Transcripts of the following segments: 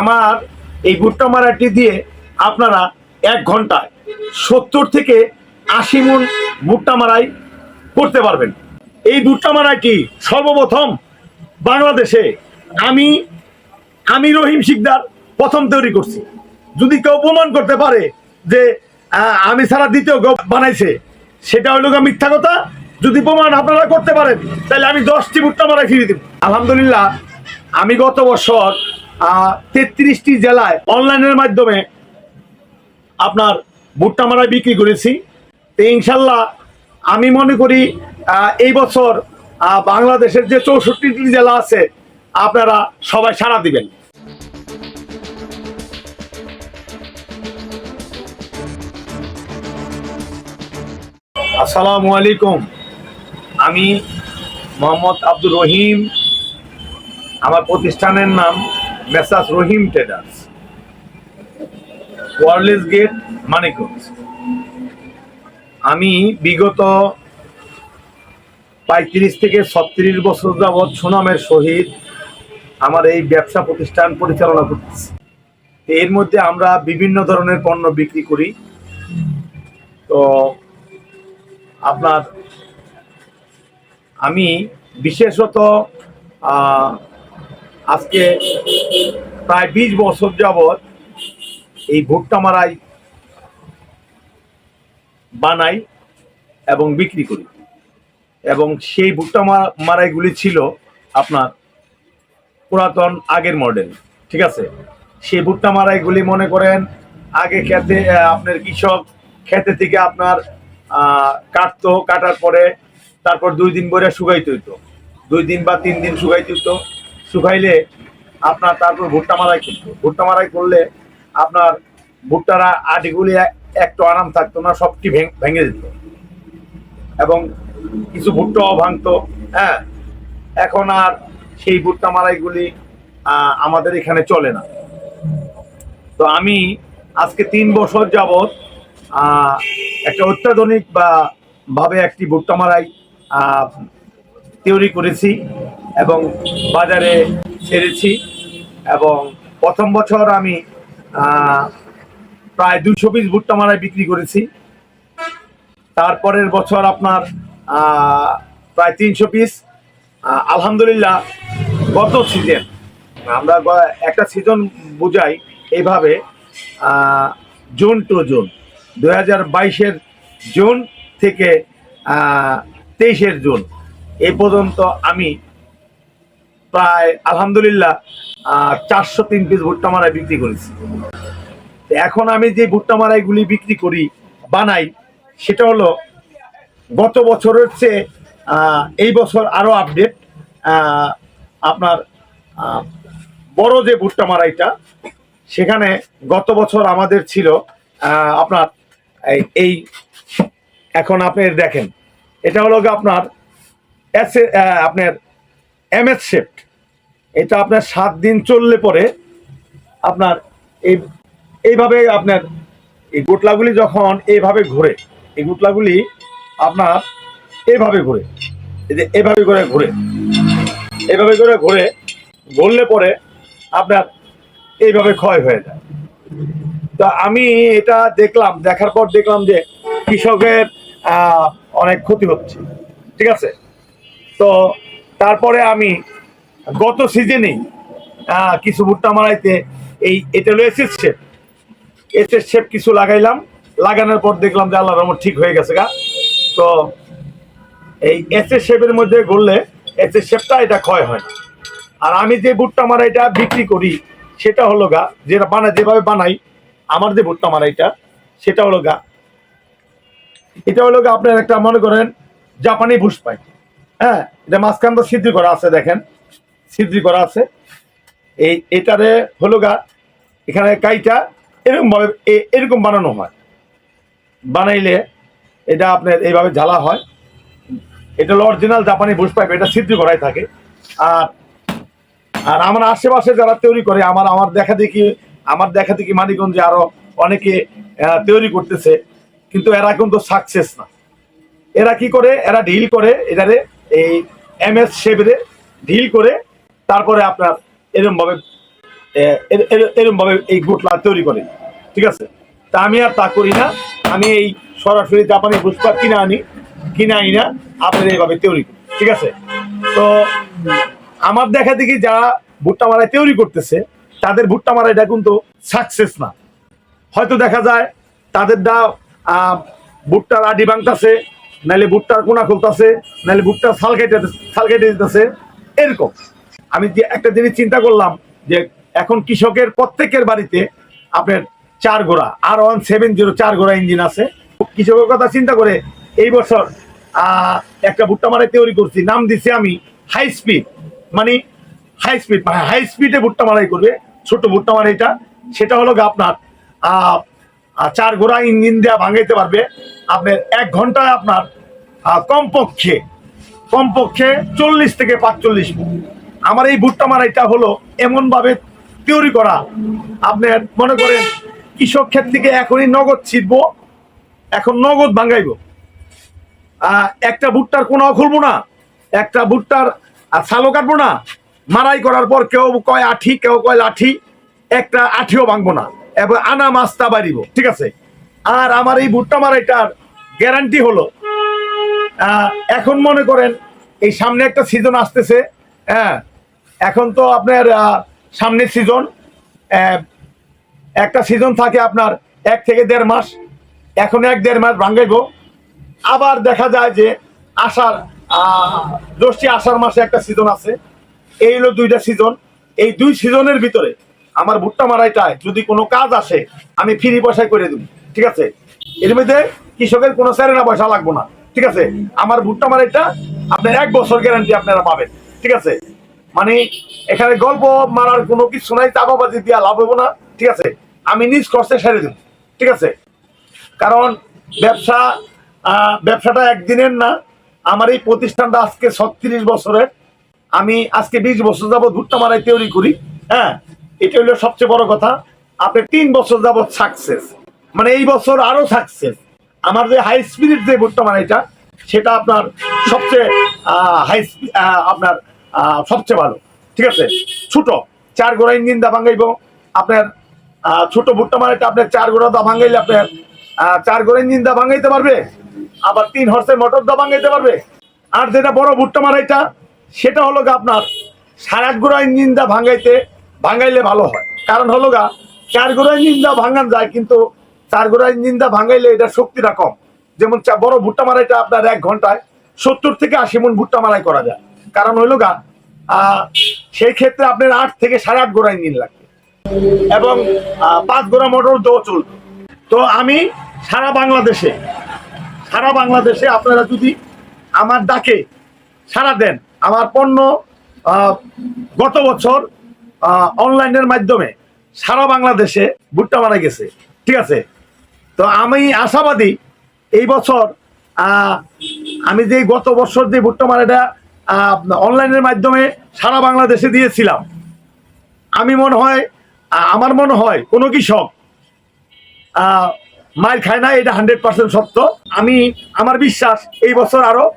আমার এই ভুট্টা মারাটি দিয়ে আপনারা এক ঘন্টায় সত্তর থেকে আশি মন ভুট্টা মারাই করতে পারবেন। এই ভুট্টা মারাইটি সর্বপ্রথম বাংলাদেশে আমি আমি রহিম শিকদার প্রথম তৈরি করছি। যদি কেউ প্রমাণ করতে পারে যে আমি ছাড়া দ্বিতীয় কেউ বানাইছে, সেটা হইল মিথ্যা কথা। যদি প্রমাণ আপনারা করতে পারেন, তাহলে আমি দশটি ভুট্টা মারাই ফিরিয়ে দেব। আলহামদুলিল্লাহ, আমি গত বছর তেত্রিশটি জেলায় অনলাইনের মাধ্যমে আপনার ভুট্টা মারাই বিক্রি করেছি। তো ইনশাল্লাহ আমি মনে করি এই বছর বাংলাদেশের যে চৌষট্টিটি জেলা আছে, আপনারা সবাই সাড়া দিবেন। আসসালামু আলাইকুম। আমি মোহাম্মদ আব্দুর রহিম। আমার প্রতিষ্ঠানের নাম messrs Rahim traders. Wireless gate, Manikganj. আমি বিগত পঁয়ত্রিশ থেকে ছত্রিশ বছর যাবৎ সুনামের সহিত আমার এই ব্যবসা প্রতিষ্ঠান পরিচালনা করতেছি। এর মধ্যে আমরা বিভিন্ন ধরনের পণ্য বিক্রি করি। তো আপনার, আমি বিশেষত আজকে প্রায় বিশ বছর যাবৎ এই ভুট্টা মারাই বানাই এবং বিক্রি করি। এবং সেই ভুট্টা মারাইগুলি ছিল আপনার পুরাতন আগের মডেল, ঠিক আছে? সেই ভুট্টা মারাইগুলি মনে করেন আগে খেতে আপনার কৃষক খেতে থেকে আপনার কাটতো, কাটার পরে তারপর দুই দিন পরে শুকাইতে হইতো। দুই দিন বা তিন দিন শুকাইতে হইতো। শুকাইলে আপনার তারপর ভুট্টা মারাই করতো। ভুট্টা মারাই করলে আপনার ভুট্টারা আটিগুলি এক- একটু আরাম থাকতো না, সবটি ভেঙ- যেত। এবং কিছু ভুট্টাও ভাঙতো হ্যাঁ। এখন আর সেই ভুট্টা মারাইগুলি আমাদের এখানে চলে না। তো আমি আজকে তিন বছর যাবৎ একটা অত্যাধুনিক বা ভাবে একটি ভুট্টা মারাই তৈরি করেছি। এবং বাজারে ছেড়েছি এবং প্রথম বছর আমি প্রায় দুশো পিস ভুট্টা মারাই বিক্রি করেছি। তারপরের বছর আপনার প্রায় তিনশো পিস আলহামদুলিল্লাহ, গত সিজন আমরা একটা সিজন বুঝাই এইভাবে জুন টু জুন দু হাজার বাইশের জুন থেকে তেইশের জুন। এই পর্যন্ত আমি প্রায় আলহামদুলিল্লাহ চারশো তিন পিস ভুট্টা মারাই বিক্রি করেছি। এখন আমি যে ভুট্টা মারাইগুলি বিক্রি করি, বানাই, সেটা হলো গত বছরের চেয়ে এই বছর আরও আপডেট আপনার বড় যে ভুট্টা মারাইটা, সেখানে গত বছর আমাদের ছিল আপনার, এই- এখন আপনি দেখেন, এটা হলো আপনার এস আপনার এম এস শেফট এটা আপনার সাত দিন চললে পরে আপনার এই এইভাবে আপনার এই গুটলাগুলি যখন এইভাবে ঘুরে, এই গুটলাগুলি আপনার এভাবে ঘুরে, এই যে এভাবে করে ঘুরে, এভাবে করে ঘুরে, ঘুরলে পরে আপনার এইভাবে ক্ষয় হয়ে যায়। তা আমি এটা দেখলাম, দেখার পর দেখলাম যে কৃষকের অনেক ক্ষতি হচ্ছে, ঠিক আছে? তো তারপরে আমি গত সিজনেই কিছু ভুট্টা মারাইতে এই এটা হলো এসএস শেপ শেপ কিছু লাগাইলাম। লাগানোর পর দেখলাম যে আল্লাহ রহমত ঠিক হয়ে গেছে গা। তো এই এসএস শেপের মধ্যে ঘুরলে এসএস শেপটা এটা ক্ষয় হয়। না আর আমি যে ভুট্টা মারাইটা বিক্রি করি, সেটা হলো গা, যেটা বানাই, যেভাবে বানাই, আমার যে ভুট্টা মারা মারাইটা, সেটা হলো গা। এটা হলো গা আপনার একটা মনে করেন, জাপানি ভুষ পাই হ্যাঁ এটা মাঝখান তো সিদ্ধি করা আছে দেখেন। সিদ্ধি করা আছে। এই এটারে হলো গা, এখানে কাইটা এরকমভাবে এরকম বানানো হয়। বানাইলে এটা আপনার এইভাবে জ্বালা হয়। এটা হলো অরিজিনাল জাপানি বুশ পাইপ এটা সিদ্ধি করাই থাকে। আর আর আমার আশেপাশে যারা তৈরি করে, আমার আমার দেখা দেখি, আমার দেখা দেখি মানিকগঞ্জে আরও অনেকে তৈরি করতেছে, কিন্তু এরা কিন্তু সাকসেস না। এরা কি করে? এরা ঢিল করে, এটারে এই এম এস শেপে ঢিল করে তারপরে আপনার এরকম ভাবে এরকম ভাবে এই গুটলা তৈরি করে। ঠিক আছে? তা আমি আর তা করি না। আমি এই সরাসরি জাপানি পুষ্পা কিনে আনি কিনে আনি না, আপনার এইভাবে তৈরি ঠিক আছে? তো, আমার দেখা দেখি যারা ভুট্টা মারাই তৈরি করতেছে, তাদের ভুট্টা মারাইটা কিন্তু সাকসেস না। হয়তো দেখা যায় তাদের দা ভুট্টার আডি ভাঙতাছে নাহলে ভুট্টার কোনা খুলতাছে নাহলে ভুট্টার সাল কেটে সাল কেটে দিতেছে, এরকম। আমি যে একটা জিনিস চিন্তা করলাম যে এখন কৃষকের প্রত্যেকের বাড়িতে আপনার চার গোড়া আর ওয়ান সেভেন জিরো চার গোড়া ইঞ্জিন আছে। কৃষকের কথা চিন্তা করে এই বছর একটা ভুট্টা মারাই তৈরি করছি, নাম দিছি আমি হাই স্পিড মানে হাই স্পিড হাই স্পিডে ভুট্টা মারাই করবে, ছোট ভুট্টা মারাইটা সেটা হলো আপনার চার গোড়া ইঞ্জিন দেওয়া ভাঙাইতে পারবে। আপনার এক ঘন্টায় আপনার কমপক্ষে কমপক্ষে চল্লিশ থেকে পাঁচচল্লিশ আমার এই ভুট্টা মারাইটা হলো এমন ভাবে তৈরি করা। আপনার মনে করেন, কৃষক ক্ষেত থেকে এখনই নগদ ছিটবো, এখন নগদ ভাঙাইবো। একটা ভুট্টার কোনো খুলবো না, একটা ভুট্টার ছালও কাটবো না, মারাই করার পর কেউ কয় আঠি, কেউ কয় লাঠি, একটা আঠিও ভাঙবো না, এবং আনা মাছটা বাড়িব, ঠিক আছে? আর আমার এই ভুট্টা মারাইটার গ্যারান্টি হলো এখন মনে করেন, এই সামনে একটা সিজন আসতেছে হ্যাঁ এখন তো আপনার সামনের সিজন একটা সিজন থাকে আপনার এক থেকে দেড় মাস, এখন এক দেড় মাস ভাঙ্গাইব। আবার দেখা যায় যে আষাঢ় জ্যৈষ্ঠী আষাঢ় মাসে একটা সিজন আছে। এই হলো দুইটা সিজন এই দুই সিজনের ভিতরে আমার ভুট্টা মারাইটায় যদি কোনো কাজ আসে, আমি ফ্রি পয়সায় করে দেবো। ঠিক আছে? এর মধ্যে কৃষকের কোনো স্যারেনা পয়সা লাগবো না। ঠিক আছে? আমার ভুট্টা মারাইটা আপনার এক বছর গ্যারান্টি আপনারা পাবেন। ঠিক আছে? মানে এখানে গল্প মারার কোনো কিছু নাই চাপাবাজি দিয়া লাভ হব না, ঠিক আছে? আমি নিজ খরচে সেরে দেবো, ঠিক আছে? কারণ ব্যবসা ব্যবসাটা একদিনের না, আমার এই প্রতিষ্ঠানটা আজকে ছত্রিশ বছরের। আমি আজকে বিশ বছর যাবত ভুট্টা মারাই তৈরি করি হ্যাঁ? এটা হলো সবচেয়ে বড় কথা। আপনি তিন বছর যাবত সাকসেস মানে এই বছর আরও সাকসেস আমার যে হাই স্পিরিট যে ভুট্টা মারাইটা, সেটা আপনার সবচেয়ে হাই আপনার সবচেয়ে ভালো। ঠিক আছে? ছোট, চার গোড়া ইঞ্জিন দা ভাঙাইব। আপনার ছোট ভুট্টা মারাইটা আপনার চার গোড়া দা ভাঙাইলে আপনার চার গোড়া ইঞ্জিন দা ভাঙাইতে পারবে। আবার তিন হর্সের মোটর দা ভাঙাইতে পারবে। আর যেটা বড় ভুট্টা মারাইটা সেটা হলো গা আপনার সাড়ে আট গোড়া ইঞ্জিন দা ভাঙাইতে, ভাঙাইলে ভালো হয়। কারণ হলো গা চার গোড়া ইঞ্জিন দা ভাঙান যায়, কিন্তু চার গোড়া ইঞ্জিন দা ভাঙাইলে এটা শক্তিটা কম। যেমন বড় ভুট্টা মারাইটা আপনার এক ঘন্টায় সত্তর থেকে আশি মন ভুট্টা মারাই করা যায়। কারণ হইল গা সেই ক্ষেত্রে আপনার আট থেকে সাড়ে আট গোড়ায় ইঞ্জিন লাগবে। এবং পাঁচ গোড়া মোটর দো চলবে। তো আমি সারা বাংলাদেশে সারা বাংলাদেশে আপনারা যদি আমার ডাকে সারা দেন, আমার পণ্য গত বছর অনলাইনের মাধ্যমে সারা বাংলাদেশে ভুট্টা মারা গেছে। ঠিক আছে? তো আমি আশাবাদী এই বছর আমি যে গত বছর যে ভুট্টা মারাটা অনলাইনের মাধ্যমে সারা বাংলাদেশে দিয়েছিলাম। আমি মনে হয় আমার মনে হয় কোনো কৃষক মার খায় না এটা হান্ড্রেড পার্সেন্ট সত্য। আমি আমার বিশ্বাস এই বছর আরও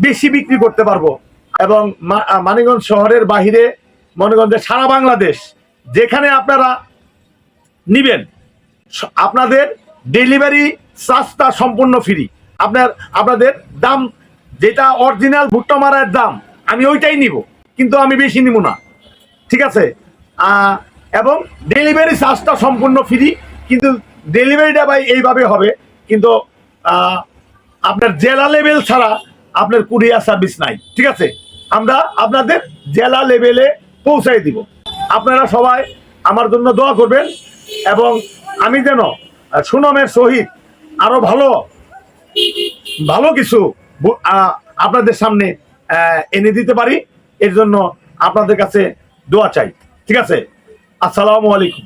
বেশি বিক্রি করতে পারব এবং মা- আহ, মানিকগঞ্জ শহরের বাহিরে মনেগঞ্জে সারা বাংলাদেশ যেখানে আপনারা নিবেন আপনাদের ডেলিভারি চার্জটা সম্পূর্ণ ফ্রি। আপনার আপনাদের দাম যেটা অরিজিনাল ভুট্টা মারার দাম, আমি ওইটাই নিব, কিন্তু আমি বেশি নিব না। ঠিক আছে? এবং ডেলিভারি চার্জটা সম্পূর্ণ ফ্রি কিন্তু ডেলিভারিটা ভাই এইভাবে হবে, কিন্তু আপনার জেলা লেভেল ছাড়া আপনার কুরিয়ার সার্ভিস নাই। ঠিক আছে? আমরা আপনাদের জেলা লেভেলে পৌঁছাই দিব। আপনারা সবাই আমার জন্য দোয়া করবেন, এবং আমি যেন সুনামের সহিত আরও ভালো ভালো কিছু আপনাদের সামনে এনে দিতে পারি। এর জন্য আপনাদের কাছে দোয়া চাই। ঠিক আছে? আসসালামু আলাইকুম।